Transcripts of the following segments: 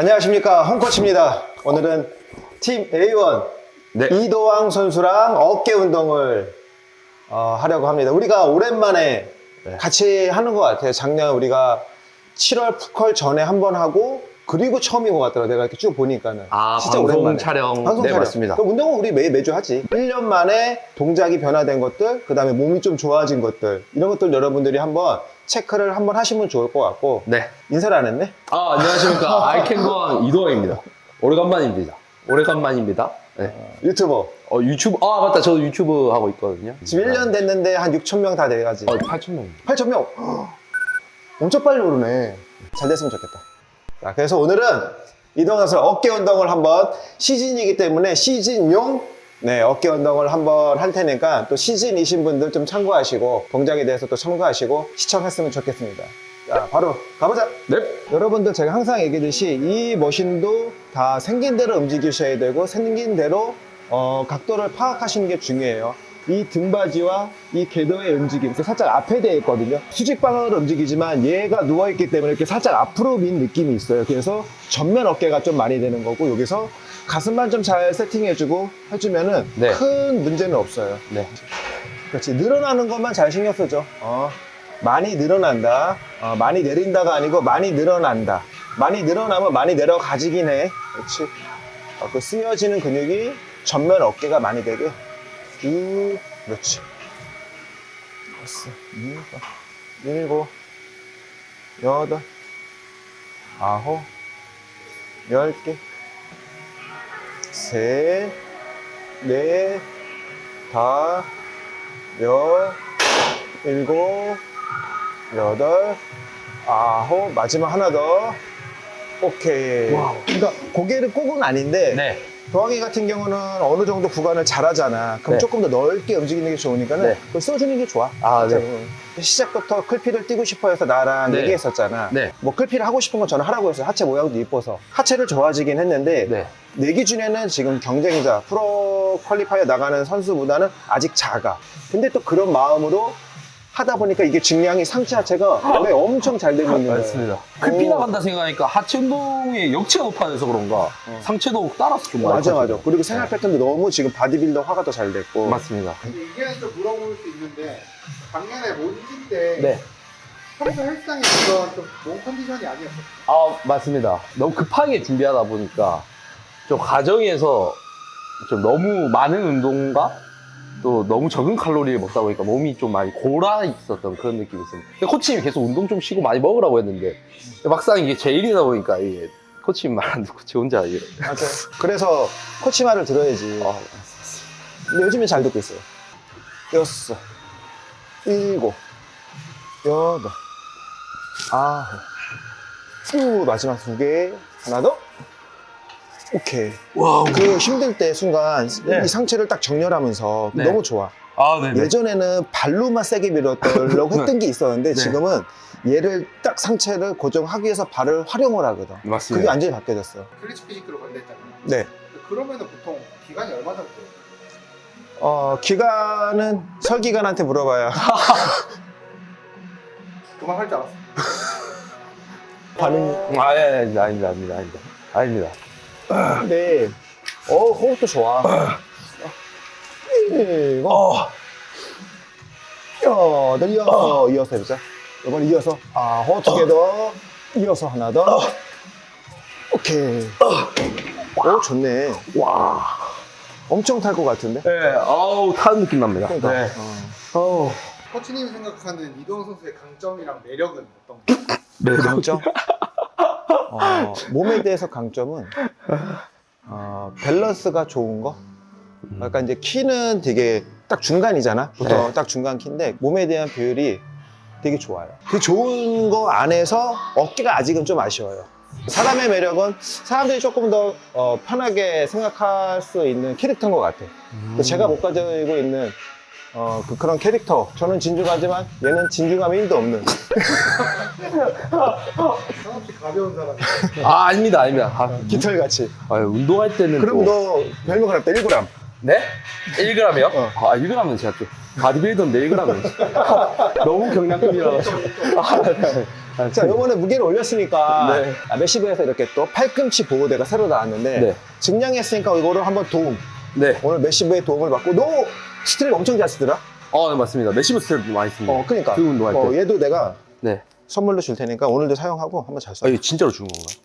안녕하십니까 홍코치입니다. 오늘은 팀 A1 네. 이도왕 선수랑 어깨 운동을 어, 하려고 합니다. 우리가 오랜만에 네. 같이 하는 것 같아요. 작년 우리가 7월 푸컬 전에 한 번 하고 그리고 처음인 것 같더라고요. 내가 이렇게 쭉 보니까는. 아, 방송 촬영. 방송 네, 촬영. 맞습니다. 그 운동은 우리 매, 매주 하지. 1년 만에 동작이 변화된 것들, 그 다음에 몸이 좀 좋아진 것들, 이런 것들 여러분들이 한번 체크를 한번 하시면 좋을 것 같고. 네. 인사를 안 했네? 아, 안녕하십니까. 아이캔건 이도영입니다. 오래간만입니다. 오래간만입니다. 네. 유튜버. 어, 유튜브, 아, 맞다. 저도 유튜브 하고 있거든요. 지금 1년 됐는데 한 6천 명 다 돼가지. 어, 8,000명입니다. 8천 명. 엄청 빨리 오르네. 잘 됐으면 좋겠다. 자, 그래서 오늘은 선수 어깨 운동을 한번 시즌이기 때문에 시즌용 네, 어깨 운동을 한번 할 테니까 또 시즌이신 분들 좀 참고하시고 동작에 대해서 또 참고하시고 시청했으면 좋겠습니다. 자, 바로 가보자. 네. 여러분들 제가 항상 얘기했듯이 이 머신도 다 생긴 대로 움직이셔야 되고 생긴 대로 어, 각도를 파악하시는 게 중요해요. 이 등받이와 이 궤도의 움직임, 이렇게 살짝 앞에 되어 있거든요. 수직 방향으로 움직이지만 얘가 누워 있기 때문에 이렇게 살짝 앞으로 민 느낌이 있어요. 그래서 전면 어깨가 좀 많이 되는 거고 여기서 가슴만 좀 잘 세팅해주고 해주면은 네. 큰 문제는 없어요. 네. 그렇지. 늘어나는 것만 잘 신경 쓰죠. 어, 많이 늘어난다. 어, 많이 내린다가 아니고 많이 늘어난다. 많이 늘어나면 많이 내려가지긴 해. 그렇지? 어, 그 쓰여지는 근육이 전면 어깨가 많이 되게 쭉 그렇지. 다섯 일곱 일곱 여덟 아홉 열 개 셋 넷 다, 여, 일곱, 여덟, 아홉, 마지막 하나 더. 오케이. 그러니까 고개를 꼭은 아닌데 네. 도항이 같은 경우는 어느 정도 구간을 잘하잖아. 그럼 네. 조금 더 넓게 움직이는 게 좋으니까는 네. 그걸 써주는 게 좋아. 아, 네. 응. 시작부터 클피를 뛰고 싶어 해서 나랑 네. 얘기했었잖아. 네. 뭐 클피를 하고 싶은 건 저는 하라고 했어요. 하체 모양도 이뻐서. 하체를 좋아지긴 했는데 네. 내 기준에는 지금 경쟁자, 프로 퀄리파이어 나가는 선수보다는 아직 작아. 근데 또 그런 마음으로 하다 보니까 이게 증량이 상체 하체가 원래 엄청 잘 되고 있는 거예요. 맞습니다. 클피 오. 나간다 생각하니까 하체 운동의 역치가 높아져서 그런가 상체도 따라서 좀 많이 맞아, 맞아. 커지고. 그리고 생활 네. 패턴도 너무 지금 바디빌더 화가 더 잘 됐고. 맞습니다. 이게 좀 물어볼 수 있는데 작년에 몬진 때 네. 평소 헬스장에 있던 좀몸 컨디션이 아니었어요. 아, 맞습니다. 너무 급하게 준비하다 보니까 좀 가정에서 좀 너무 많은 운동과 또 너무 적은 칼로리를 먹다 보니까 몸이 좀 많이 골아 있었던 그런 느낌이 있습니다. 근데 코치님이 계속 운동 좀 쉬고 많이 먹으라고 했는데 막상 이게 제 일이다 보니까 이게 코치님 말 안 듣고 제 혼자 이게 맞아. 그래서 코치 말을 들어야지. 아, 근데 요즘에 잘 듣고 있어요. 여섯, 일곱, 여덟, 아홉, 쭉 마지막 두 개, 하나 더. 오케이. 와우. 그 힘들 때 순간 네. 이 상체를 딱 정렬하면서 네. 너무 좋아. 아, 네네. 예전에는 발로만 세게 밀었더라고 했던 게 있었는데 네. 지금은 얘를 딱 상체를 고정하기 위해서 발을 활용을 하거든. 그게 맞습니다. 완전히 바뀌어졌어. 클리치 피지크로 간다 했잖아요. 네. 그러면은 보통 기간이 얼마 정도? 어, 기간은 설기관한테 물어봐야 그만 할 줄 알았어. 반응. 아, 예, 예, 아닙니다, 아닙니다, 아닙니다. 아닙니다. 근데, 어, 호흡도 좋아. 이거, 여덟, 이어서, 이어서 해보자. 이번 이어서, 아홉, 두개 더, 이어서 하나 더. 오케이. 오, 좋네. 와. 엄청 탈 것 같은데? 네, 아우, 타는 느낌 납니다. 그러니까. 네. 어. 어우. 코치님이 생각하는 이동원 선수의 강점이랑 매력은 어떤 거? 네, 강점? 어, 몸에 대해서 강점은 어, 밸런스가 좋은 거. 그러니까 이제 키는 되게 딱 중간이잖아. 보통 네. 딱 중간 키인데 몸에 대한 비율이 되게 좋아요. 그 좋은 거 안에서 어깨가 아직은 좀 아쉬워요. 사람의 매력은 사람들이 조금 더 어, 편하게 생각할 수 있는 캐릭터인 것 같아. 요 제가 못 가지고 있는 어, 그, 그런 캐릭터. 저는 진중하지만 얘는 진중함이 1도 없는. 상없이 가벼운 사람. 아, 아닙니다, 아닙니다. 아, 깃털같이. 아, 운동할 때는 그럼 또 너 별명 하나 때 1g. 네? 1g이요? 어. 아, 1g은 제가 좀 바디빌더인데 1g은 너무 경량급이라. 아, 네. 아, 자, 요번에 무게를 올렸으니까 네. 아, 메시브에서 이렇게 또 팔꿈치 보호대가 새로 나왔는데 네. 증량했으니까 이거를 한번 도움. 네. 오늘 메시브의 도움을 받고 너 스트랩 엄청 잘 쓰더라. 어, 네, 맞습니다. 메시브 스트랩 많이 씁니다. 어, 그러니까. 그 운동할 때. 어, 얘도 내가 네. 선물로 줄 테니까 오늘도 사용하고 한번 잘 써. 아, 이거 진짜로 주는 건가요?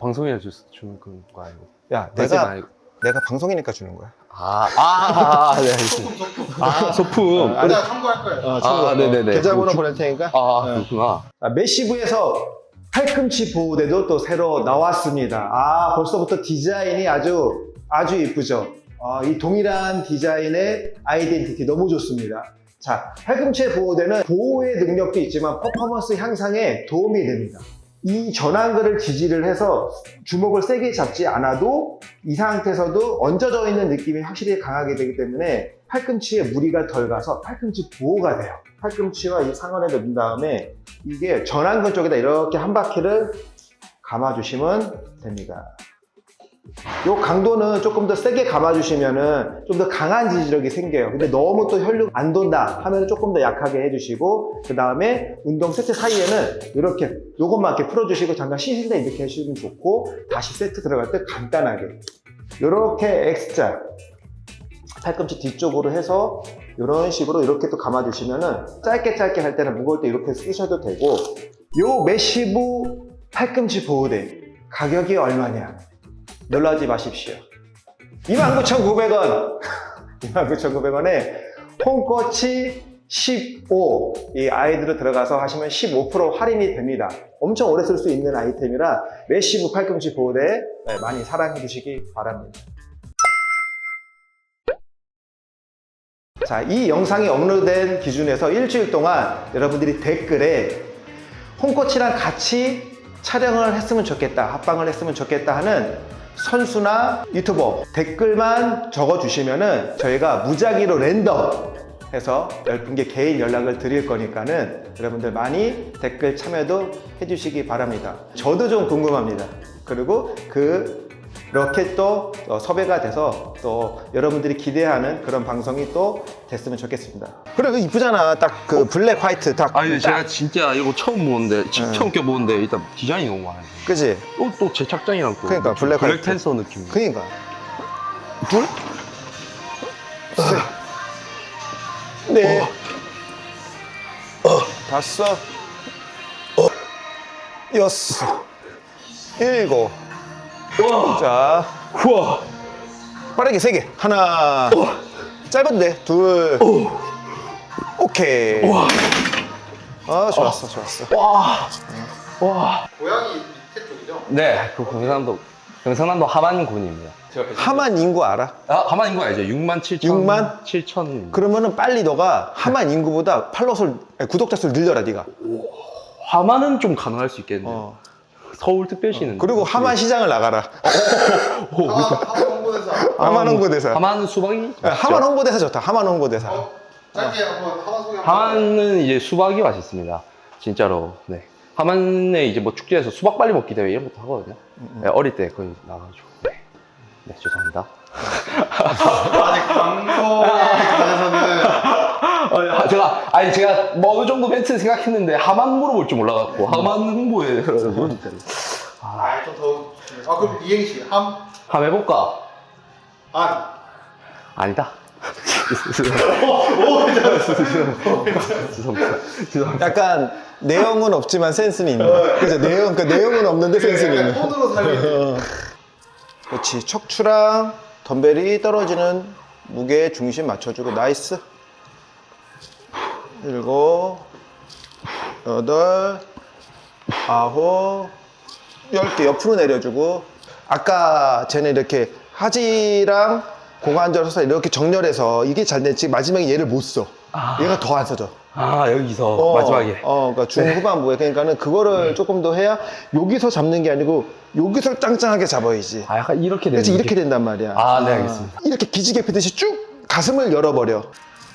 방송에 주, 주는 거 아니고. 야, 내가 아니고. 내가 방송이니까 주는 거야. 아, 아, 아, 네, 알겠습니다. 소품 소품. 아, 소품. 아, 내가 참고할 거예요. 어, 아, 친구. 네네네. 계좌번호 그- 보낼 테니까. 아, 네. 그렇구나. 아, 메시브에서 팔꿈치 보호대도 또 새로 나왔습니다. 아, 벌써부터 디자인이 아주, 아주 이쁘죠? 아, 이 동일한 디자인의 아이덴티티 너무 좋습니다. 자, 팔꿈치 보호대는 보호의 능력도 있지만 퍼포먼스 향상에 도움이 됩니다. 이 전완근을 지지를 해서 주먹을 세게 잡지 않아도 이 상태에서도 얹어져 있는 느낌이 확실히 강하게 되기 때문에 팔꿈치에 무리가 덜 가서 팔꿈치 보호가 돼요. 팔꿈치와 이 상완에 넣은 다음에 이게 전완근 쪽에다 이렇게 한 바퀴를 감아주시면 됩니다. 요 강도는 조금 더 세게 감아주시면은 좀 더 강한 지지력이 생겨요. 근데 너무 또 혈류 안 돈다 하면 조금 더 약하게 해주시고 그 다음에 운동 세트 사이에는 이렇게 요것만 이렇게 풀어주시고 잠깐 쉬실 때 이렇게 해주시면 좋고 다시 세트 들어갈 때 간단하게 이렇게 X자 팔꿈치 뒤쪽으로 해서 이런 식으로 이렇게 또 감아주시면은 짧게 짧게 할 때는 무거울 때 이렇게 쓰셔도 되고 요 메시브 팔꿈치 보호대 가격이 얼마냐 놀라지 마십시오 29,900원 29,900원에 홈코치 15, 이 아이들로 들어가서 하시면 15% 할인이 됩니다. 엄청 오래 쓸 수 있는 아이템이라 메시브 팔꿈치 보호대 네, 많이 사랑해 주시기 바랍니다. 자, 이 영상이 업로드된 기준에서 일주일 동안 여러분들이 댓글에 홈코치랑 같이 촬영을 했으면 좋겠다, 합방을 했으면 좋겠다 하는 선수나 유튜버 댓글만 적어주시면은 저희가 무작위로 랜덤 해서 10분께 개인 연락을 드릴 거니까는 여러분들 많이 댓글 참여도 해주시기 바랍니다. 저도 좀 궁금합니다. 그리고 그 이렇게 또 어, 섭외가 돼서 또 여러분들이 기대하는 그런 방송이 또 됐으면 좋겠습니다. 그래, 그 이쁘잖아. 딱 그 블랙 화이트 딱. 아니, 딱. 제가 진짜 이거 처음 보는데, 지- 네. 처음 껴보는데, 일단 디자인이 너무 많아요. 그지? 또, 또 제 착장이랑 또. 그러니까, 블랙 화이트. 텐서 느낌. 그니까. 둘? 셋. 넷. 다섯. 여섯. 일곱. 와, 자, 우와. 빠르게 세 개. 하나. 짧은데. 둘. 오케이. 아, 좋았어, 좋았어. 와. 와. 고양이 밑에 쪽이죠? 네, 그 경상남도, 경상남도 하만군입니다. 하만 인구 알아? 아, 하만 인구 알죠? 6만 7천. 6만? 7천. 그러면은 빨리 너가 하만 인구보다 아니, 구독자 수를 늘려라, 네가. 하만은 좀 가능할 수 있겠네요. 어. 서울 특별시는. 그리고 하만 시장을 나가라. 오, 하만 하만 홍보대사. 하만 홍보대사. 하만은 수박이? 야, 하만 홍보대사 좋다. 하만 홍보대사. 어, 짧게 한번 하만 소개 한번. 하만은 이제 수박이 맛있습니다. 진짜로. 네. 하만에 이제 뭐 축제에서 수박 빨리 먹기 대회 이런 것도 하거든요. 네, 어릴 때 거의 나가가지고. 네. 네, 죄송합니다. 아직 방송에 관해서는 어, 제가, 아니, 제가 뭐 어느 정도 멘트 생각했는데 하만 물어볼 줄 몰라갖고 하만 홍보에 그래가지고. 아좀더 아 그럼 이행시 함 한번 해볼까? 안. 아니다. 죄송합니다. 죄송합니다. 약간 내용은 없지만 센스는 있는. 그죠? 내용, 그 내용은 없는데 센스는 약간 있는. 톤으로 살리는. 어. 그렇지. 척추랑 덤벨이 떨어지는 무게 중심 맞춰주고 나이스. 일곱, 여덟, 아홉, 열 개 옆으로 내려주고 아까 쟤는 이렇게 하지랑 공안절 서서 이렇게 정렬해서 이게 잘 됐지 마지막에 얘를 못 써. 아. 얘가 더 안 써져. 아, 여기서 어, 마지막에. 어, 그러니까 중후반부에 그러니까는 그거를 조금 더 해야 여기서 잡는 게 아니고 여기서 짱짱하게 잡아야지. 아, 약간 이렇게 되는. 그렇지 이렇게? 된단 말이야. 아, 네, 알겠습니다. 이렇게 기지개 펴듯이 쭉 가슴을 열어버려.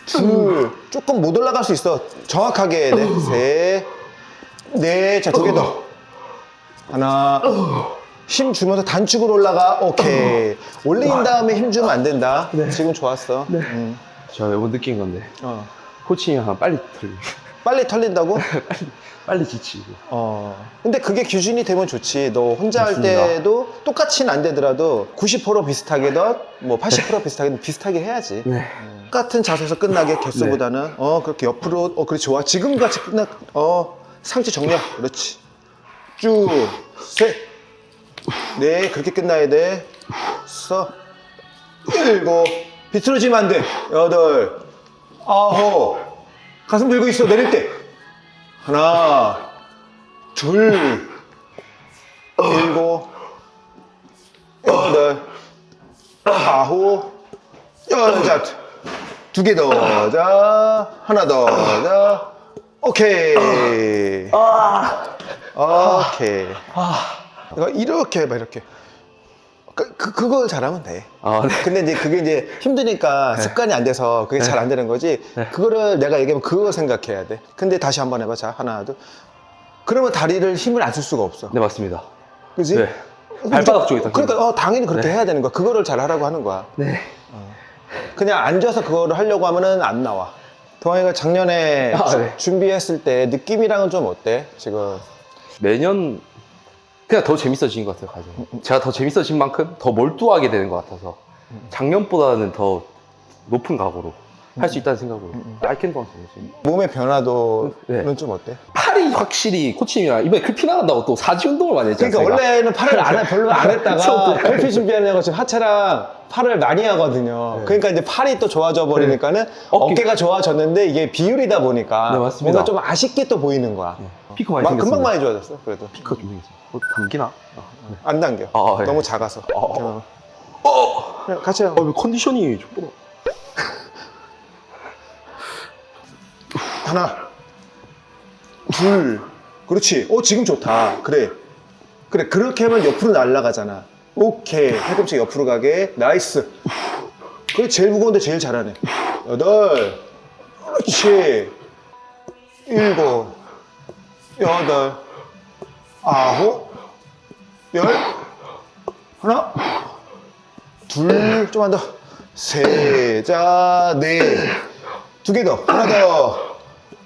둘, 조금 못 올라갈 수 있어. 정확하게 네, 셋, 넷, 자두 개 더. 하나, 힘 주면서 단축으로 올라가. 오케이. 올린 다음에 힘 주면 안 된다. 지금 좋았어. 음. 제가 매번 느낀 건데 어. 코칭이랑 빨리 털리 빨리 털린다고? 빨리 지치고 어. 근데 그게 기준이 되면 좋지. 너 혼자 맞습니다. 할 때도 똑같이는 안 되더라도 90% 비슷하게든 뭐80% 비슷하게든 비슷하게 해야지. 네 똑같은 자세에서 끝나게 개수보다는 어 그렇게 옆으로 어 그렇지. 좋아 지금 같이 끝나 어 상체 정렬 그렇지. 쭉셋네 그렇게 끝나야 돼서. 일곱. 비틀어지면 안 돼. 여덟. 아홉. 가슴 들고 있어. 내릴 때. 하나. 둘. 일곱. 여덟. 아홉. 열, 자, 두 개 더, 자, 하나 더, 자, 오케이. 오케이. 이거 이렇게 해봐, 이렇게. 그, 그, 그걸 잘하면 돼. 아, 네. 근데 이제 그게 이제 힘드니까 습관이 안 돼서 그게 잘 안 되는 거지. 그거를 내가 얘기하면 그거 생각해야 돼. 근데 다시 한번 해봐. 자, 하나, 둘. 그러면 다리를 힘을 안 쓸 수가 없어. 네 맞습니다 그지? 네. 발바닥 쪽에 딱 그러니까 어, 당연히 그렇게 해야 되는 거야. 그거를 잘 하라고 하는 거야. 네 그냥 앉아서 그거를 하려고 하면은 안 나와. 동아이가 작년에 아, 주- 네. 준비했을 때 느낌이랑은 좀 어때? 지금 매년 그냥 더 재밌어진 것 같아요 가정 제가 더 재밌어진 만큼 더 몰두하게 되는 것 같아서 작년보다는 더 높은 각오로 할 수 있다는 생각으로 알캔도 선수 몸의 변화도는 네. 좀 어때? 팔이 확실히 코치님이랑 이번에 클피 나간다고 또 사지 운동을 많이 했잖아요 그러니까. 원래는 팔을 안, 해- 별로 안 했다가 처음부터. 준비하려고 지금 하체랑 팔을 많이 하거든요. 그러니까 이제 팔이 또 좋아져 버리니까는 네. 어깨. 가 좋아졌는데 이게 비율이다 보니까 네, 맞습니다. 뭔가 좀 아쉽게 또 보이는 거야. 피크 많이 막 생겼습니다 금방 많이 좋아졌어. 그래도 피크가 좀 생겼어 어, 담기나? 아, 네. 안 당겨. 아, 네. 너무 작아서. 어. 어. 그냥 같이 해. 아, 왜 컨디션이 좋구나 하나, 둘, 그렇지. 오, 지금 좋다. 그래. 그래, 그렇게 하면 옆으로 날아가잖아. 오케이. 팔꿈치 옆으로 가게. 나이스. 그래, 제일 무거운데 제일 잘하네. 여덟, 그렇지. 일곱, 여덟, 아홉, 열, 하나, 둘, 좀만 더. 세, 자, 넷. 두개 더. 하나 더.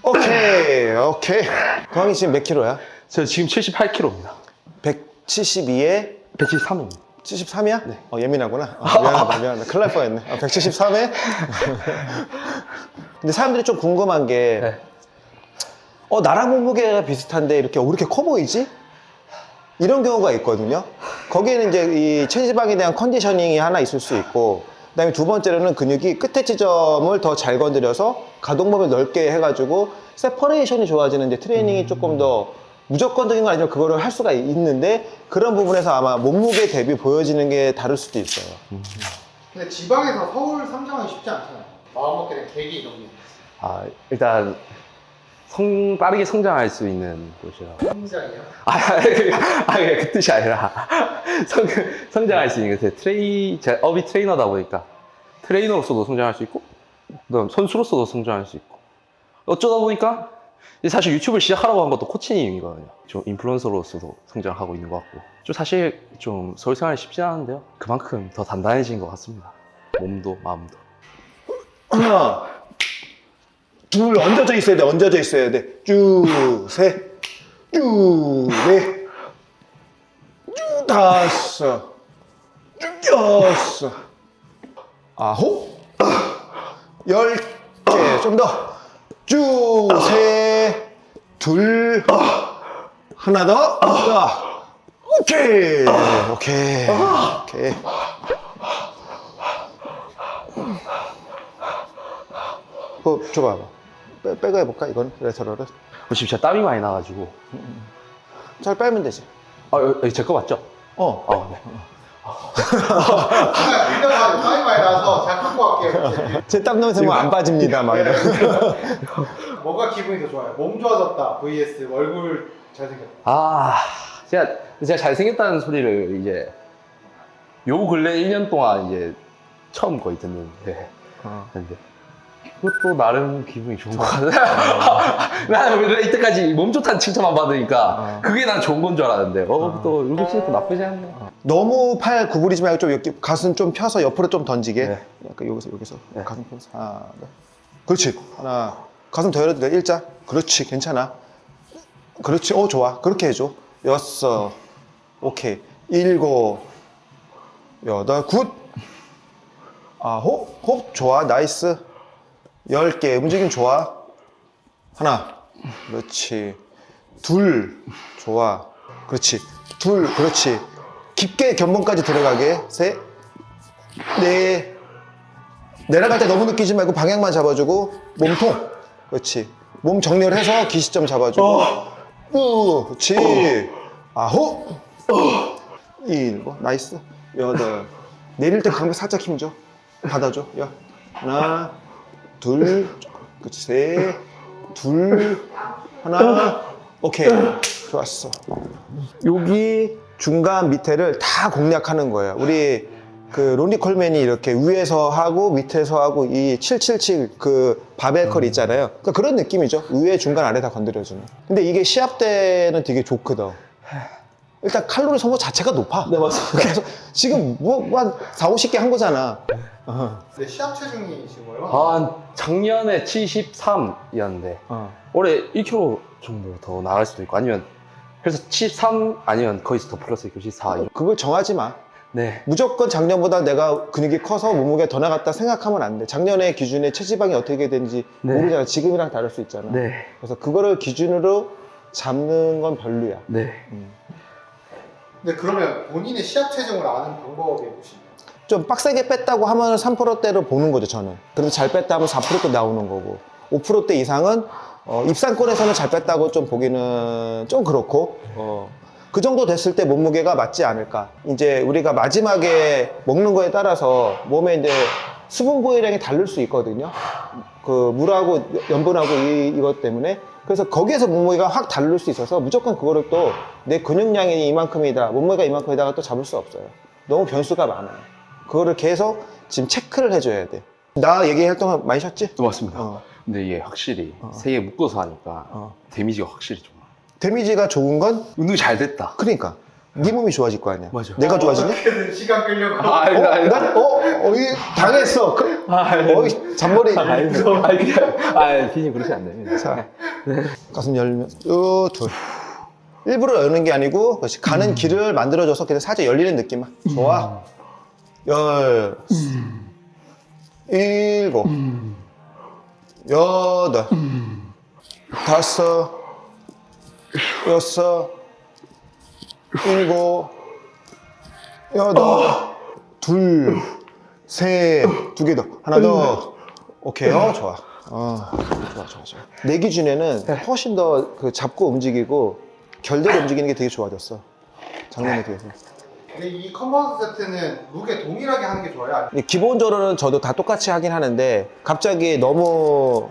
오케이, 오케이. 광희 지금 몇 킬로야? 저 지금 78kg입니다 172에 173입니다 73이야? 네. 어, 예민하구나. 어, 미안하다, 미안하다. 큰일 날 뻔했네. 어, 173에? 근데 사람들이 좀 궁금한 게, 네. 어, 나랑 몸무게가 비슷한데 이렇게, 어, 왜 이렇게 커 보이지? 이런 경우가 있거든요. 거기에는 이제 이 체지방에 대한 컨디셔닝이 하나 있을 수 있고, 그 다음에 두 번째로는 근육이 끝에 지점을 더 잘 건드려서 가동범위를 넓게 해가지고, 세퍼레이션이 좋아지는 이제 트레이닝이 조금 더 무조건적인 건 아니지만 그거를 할 수가 있는데, 그런 부분에서 아마 몸무게 대비 보여지는 게 다를 수도 있어요. 근데 지방에서 서울 삼성은 쉽지 않잖아요. 마음먹게 된 계기 이런 게 아 일단 성 빠르게 성장할 수 있는 곳이라 성장이요. 아, 그, 아, 그게 그 뜻이 아니라 성, 성장할 수 있는 게 트레이 제가 업이 트레이너다 보니까 트레이너로서도 성장할 수 있고 그다음 선수로서도 성장할 수 있고 어쩌다 보니까 사실 유튜브를 시작하라고 한 것도 코치님이거든요. 좀 인플루언서로서도 성장하고 있는 것 같고 좀 사실 좀 서울 생활이 쉽지 않은데요. 그만큼 더 단단해진 것 같습니다. 몸도 마음도. 하나, 둘, 얹어져 있어야 돼, 얹어져 있어야 돼. 쭉, 셋, 쭉, 넷, 쭉, 다섯, 쭉, 여섯, 아홉, 열 개, 좀 더. 쭉, 셋, 둘, 하나 더. 자, 오케이, 오케이, 오케이. 그거 줘봐봐. 빼, 빼고 해볼까, 이건? 레터럴을? 지금 제가 땀이 많이 나가지고 잘 빼면 되지. 아, 여기 제거 맞죠? 어. 아, 네. 그냥 일단 땀이 많이 나서 제가 갖고 갈게요. 제 땀 냄새 면안 빠집니다, 막 이런. 뭐가 기분이 더 좋아요? 몸 좋아졌다 vs 얼굴 잘생겼다. 아, 제가, 제가 잘생겼다는 소리를 이제 요 근래 1년 동안 이제 처음 거의 듣는데. 어. 근데 그것도 나름 기분이 좋은 것 같아. 나는 원래 이때까지 몸 좋다는 칭찬만 받으니까 그게 난 좋은 건 줄 알았는데, 어, 또 이렇게 치니까 나쁘지 않네. 너무 팔 구부리지 말고 좀 이렇게 가슴 좀 펴서 옆으로 좀 던지게. 네. 약간 여기서 여기서 네. 가슴 펴서 하나, 네. 그렇지. 하나. 가슴 더 열어도 돼. 일자. 그렇지. 괜찮아. 그렇지. 어 좋아. 그렇게 해줘. 여섯. 오케이. 일곱. 여덟. 굿. 아홉. 홉. 좋아. 나이스. 열 개. 움직임 좋아. 하나. 그렇지. 둘. 좋아. 그렇지. 둘. 그렇지. 깊게 견본까지 들어가게. 셋. 넷. 내려갈 때 너무 느끼지 말고 방향만 잡아주고 몸통. 그렇지. 몸 정렬해서 기시점 잡아주고. 우. 그렇지. 아홉. 일곱. 나이스. 여덟. 내릴 때 가면 살짝 힘줘. 받아줘. 야. 하나. 둘. 그렇지. 셋. 둘. 하나. 오케이. 좋았어. 여기 중간 밑에를 다 공략하는 거예요. 우리 그 론리 콜맨이 이렇게 위에서 하고 밑에서 하고 이 777 그 바벨컬 있잖아요. 그러니까 그런 느낌이죠. 위에 중간 아래 다 건드려주는. 근데 이게 시합 때는 되게 좋거든. 일단 칼로리 소모 자체가 높아. 네, 맞습니다. 그래서 지금 뭐한 4, 50개 한 거잖아. 근데 시합 체중이신 거예요? 아, 한 작년에 73이었는데, 어. 올해 1kg 정도 더 나갈 수도 있고, 아니면, 그래서 73 아니면 거의 더 플러스 94. 이런. 그걸 정하지 마. 네. 무조건 작년보다 내가 근육이 커서 몸무게 더 나갔다 생각하면 안 돼. 작년에 기준에 체지방이 어떻게 되는지 네. 모르잖아. 지금이랑 다를 수 있잖아. 네. 그래서 그거를 기준으로 잡는 건 별로야. 네. 근데 그러면 본인의 시합 체중을 아는 방법이 무엇이나요? 좀 빡세게 뺐다고 하면 3%대로 보는 거죠, 저는. 그래도 잘 뺐다 하면 4%대 나오는 거고. 5%대 이상은 어, 입상권에서는 잘 뺐다고 좀 보기는 좀 그렇고, 어, 그 정도 됐을 때 몸무게가 맞지 않을까. 이제 우리가 마지막에 먹는 거에 따라서 몸에 이제 수분 보유량이 다를 수 있거든요. 그 물하고 염분하고 이, 이것 때문에. 그래서 거기에서 몸무게가 확 다를 수 있어서 무조건 그거를 또 내 근육량이 이만큼이다, 몸무게가 이만큼이다가 또 잡을 수 없어요. 너무 변수가 많아요. 그거를 계속 지금 체크를 해줘야 돼. 나 얘기할 동안 많이 쉬었지? 맞습니다. 어. 근데 이게 확실히 어. 세 개 묶어서 하니까 어. 데미지가 확실히 좀. 데미지가 좋은 건 운동이 잘 됐다. 그러니까 네 몸이 좋아질 거 아니야. 맞아. 내가 좋아지냐? 어떻게든 시간 끌려고 아, 어? 난, 어? 어? 이 당했어. 그, 어이, 잔머리. 아니, 그냥, 아, 피님 그러시 안 됩니다. 자, 가슴 열면, 요, 둘. 일부러 여는 게 아니고, 그렇지. 가는 길을 만들어줘서 그냥 살짝 열리는 느낌만. 좋아. 열. 일곱. 여덟. 다섯. 여섯. 일곱. 여덟. 둘. 셋. 두 개 더. 하나 더. 오케이. 어, 좋아. 어, 좋아, 좋아, 좋아. 내 기준에는 훨씬 더 그 잡고 움직이고 결대로 움직이는 게 되게 좋아졌어. 작년에 비해서. 근데 이 컴바운드 세트는 무게 동일하게 하는 게 좋아요? 아니면 근데 기본적으로는 저도 다 똑같이 하긴 하는데 갑자기 너무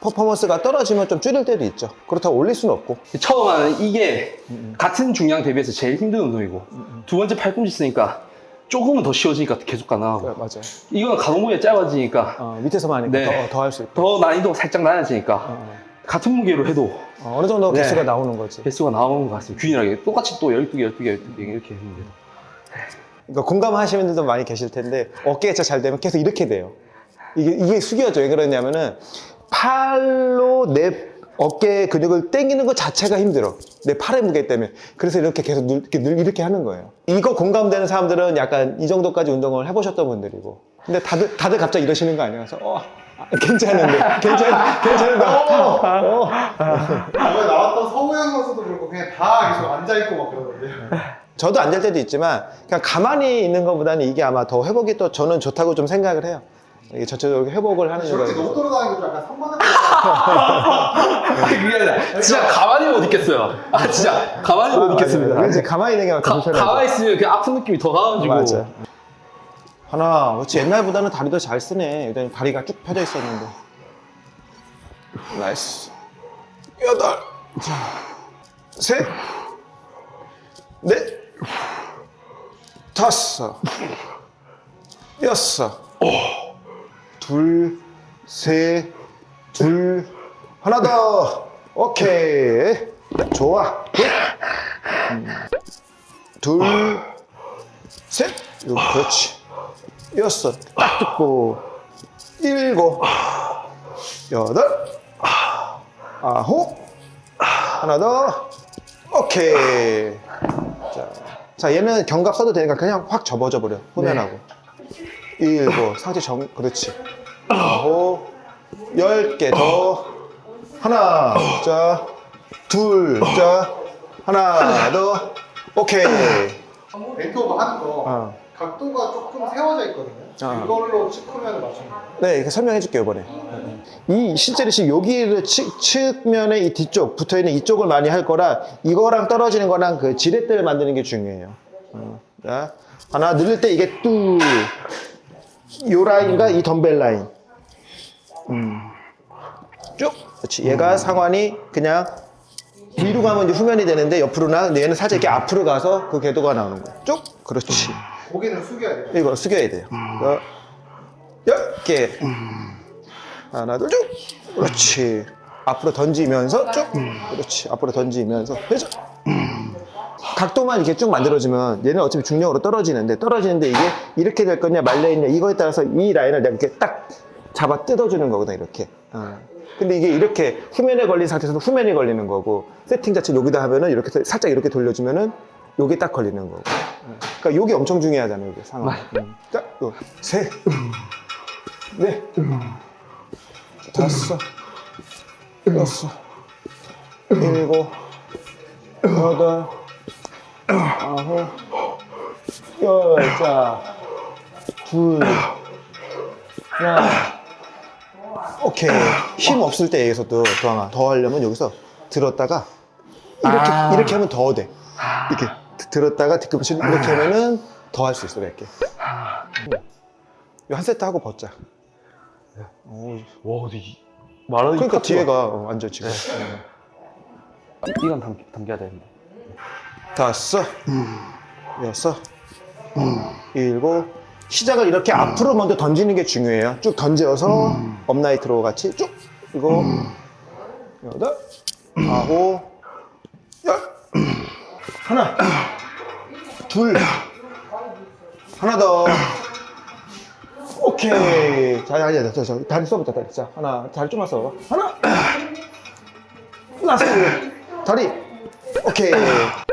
퍼포먼스가 떨어지면 좀 줄일 때도 있죠. 그렇다고 올릴 수는 없고. 처음 하는 이게 같은 중량 대비해서 제일 힘든 운동이고 두 번째 팔꿈치 쓰니까 조금은 더 쉬워지니까 계속 가능하고 맞아요. 이건 가동무게 짧아지니까 어, 밑에서만 하니까 네. 더 할 수 있고. 더 난이도가 살짝 낮아지니까 어, 같은 무게로 해도 어, 어느 정도 네. 개수가 나오는 거지. 횟수가 나오는 것 같습니다. 균일하게 똑같이 또 12개, 12개, 12개 이렇게 했는데 그러니까 공감하시는 분들도 많이 계실 텐데 어깨가 진짜 잘 되면 계속 이렇게 돼요. 이게 이게 숙여져. 왜 그러냐면은 팔로 내 어깨 근육을 당기는 것 자체가 힘들어. 내 팔의 무게 때문에. 그래서 이렇게 계속 늘, 이렇게, 늘 이렇게 하는 거예요. 이거 공감되는 사람들은 약간 이 정도까지 운동을 해보셨던 분들이고. 근데 다들 다들 갑자기 이러시는 거? 그래서 어, 아, 괜찮은데, 괜찮, 괜찮다. 어, 어. 이번에 나왔던 서우영 선수도 그렇고 그냥 다 계속 앉아 있고 막 그러던데 저도 안될 때도 있지만 그냥 가만히 있는 것보다는 이게 아마 더 회복이 또 저는 좋다고 좀 생각을 해요. 이게 전체적으로 회복을 하는 저렇게 거예요. 너무 돌아다니는 게좀 약간 아니 그게 아니라 진짜 가만히 못 있겠어요. 아 진짜 가만히 못 있겠습니다. 그렇지 가만히 있는 게 가, 더. 가만히 있으면 그 아픈 느낌이 더 가가지고 맞아. 하나, 그렇지 옛날보다는 다리도 잘 쓰네. 예전에 다리가 쭉 펴져 있었는데. 나이스. 여덟, 자, 셋, 넷, 다섯, 여섯, 둘, 셋, 둘, 하나 더. 오케이. 좋아. 굿. 음, 둘, 셋. 요, 그렇지. 여섯. 딱 듣고. 일곱. 여덟. 아홉. 하나 더. 오케이. 자, 자 얘는 견갑 써도 되니까 그냥 확 접어져 버려. 후면하고. 일곱. 상체 정, 그렇지. 아홉. 열 개 더. 하나. 자. 둘. 자. 하나 더. 오케이. 벤토브 하는 거 어. 각도가 조금 세워져 있거든요. 아. 이걸로 측면을 맞추는 거예요. 네, 설명해 줄게요, 이번에. 이 실제로 지금 여기를 측, 측면의 이 뒤쪽, 붙어 있는 이쪽을 많이 할 거라 이거랑 떨어지는 거랑 그 지렛대를 만드는 게 중요해요. 어, 자, 하나 늘릴 때 이게 뚝, 요 라인과 이 덤벨 라인. 음. 쭉. 그렇지. 얘가 상완이 그냥 뒤로 가면 이제 후면이 되는데 옆으로나 근데 얘는 살짝 이렇게 앞으로 가서 그 궤도가 나오는 거야. 쭉. 그렇지. 고개는 숙여야 돼요. 이거 숙여야 돼요. 어, 열 개. 하나, 둘, 쭉. 그렇지. 앞으로 던지면서 쭉. 그렇지. 앞으로 던지면서 회전. 각도만 이렇게 쭉 만들어주면 얘는 어차피 중력으로 떨어지는데 떨어지는데 이게 이렇게 될 거냐 말려 있냐 이거에 따라서 이 라인을 내가 이렇게 딱 잡아 뜯어주는 거거든 이렇게. 어. 근데 이게 이렇게 후면에 걸린 상태에서도 후면이 걸리는 거고 세팅 자체 여기다 하면은 이렇게 살짝 이렇게 돌려주면은 요게 딱 걸리는 거고. 그러니까 요게 엄청 중요하잖아요, 이게 상황. 음. 자, 요, 셋, 넷, 다섯, 여섯, 일곱, 여덟, 아홉, 열, 자, 둘, 하나. 오케이. 힘 없을 때에서도 도항아 더 하려면 여기서 들었다가 이렇게 아. 이렇게 하면 더 돼. 이렇게 드- 들었다가 뒤꿈치 이렇게 하면은 더 할 수 있어 몇 개. 한 세트 하고 벗자. 오, 와, 근데 이, 말하는 그러니까 뒤에가 어, 완전 지금 이건 당, 당겨야 되는데. 다섯, 여섯, 일곱. 시작을 이렇게 앞으로 먼저 던지는 게 중요해요. 쭉 던져서 업나이트로 같이 쭉. 그리고 여덟, 아홉, 열, 하나, 둘, 하나 더. 오케이. 자, 아니야, 자, 자, 자, 다리 써보자, 다리. 자, 하나, 다리 좀만 써봐. 하나, 라스트. 다리. 오케이.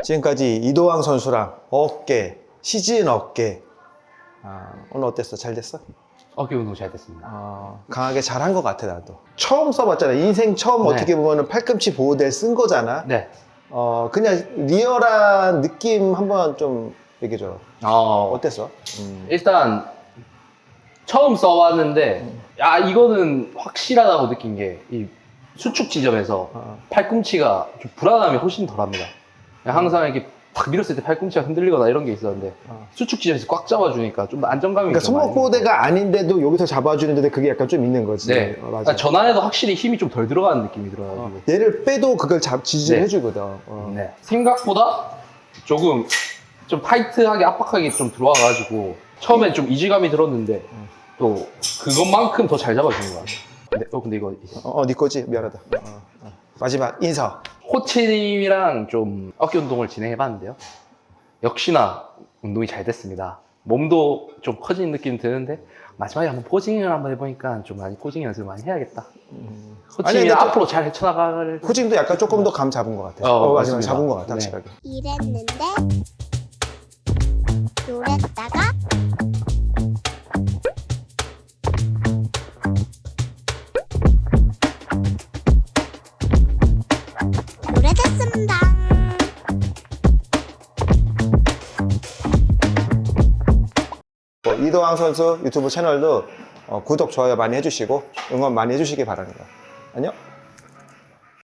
지금까지 이도왕 선수랑 어깨, 시즌 어깨. 아, 오늘 어땠어? 잘 됐어? 어깨 운동 잘 됐습니다. 어, 강하게 잘한 것 같아, 나도. 처음 써봤잖아. 인생 처음 네. 어떻게 보면 팔꿈치 보호대 쓴 거잖아. 네. 어, 그냥 리얼한 느낌 한번 좀 얘기해줘. 어, 어땠어? 음. 일단 처음 써봤는데 야 이거는 확실하다고 느낀 게 이 수축 지점에서 어. 팔꿈치가 좀 불안함이 훨씬 덜합니다. 항상 이렇게 탁 밀었을 때 팔꿈치가 흔들리거나 이런 게 있었는데 어. 수축 지점에서 꽉 잡아주니까 좀 더 안정감이 그러니까 좀 많이 손목 보호대가 아닌데도 여기서 잡아주는데 그게 약간 좀 있는 거지. 네. 어, 맞아. 아, 전환에도 확실히 힘이 좀 덜 들어가는 느낌이 들어가지고. 어, 얘를 빼도 그걸 잡, 지지를 네. 해주거든. 어. 네. 생각보다 조금 좀 타이트하게 압박하게 좀 들어와가지고 처음엔 좀 이질감이 들었는데 또 그것만큼 더 잘 잡아주는 것 같아요. 근데, 어, 근데 이거 어, 어, 네 거지? 미안하다. 어, 어. 마지막 인사. 코치님이랑 좀 어깨 운동을 진행해 봤는데요. 역시나 운동이 잘 됐습니다. 몸도 좀 커진 느낌이 드는데 마지막에 한번 포징을 한번 해보니까 좀 많이 포징 연습을 많이 해야겠다. 아니, 코치님이 근데 또- 앞으로 잘 헤쳐나갈 코칭도 약간 조금 더 감 잡은 것 같아. 어, 어, 마지막 맞습니다. 잡은 것 같아, 네. 확실하게. 이랬는데 요랬다가 이도왕 선수 유튜브 채널도 어, 구독, 좋아요 많이 해주시고 응원 많이 해주시기 바랍니다. 안녕.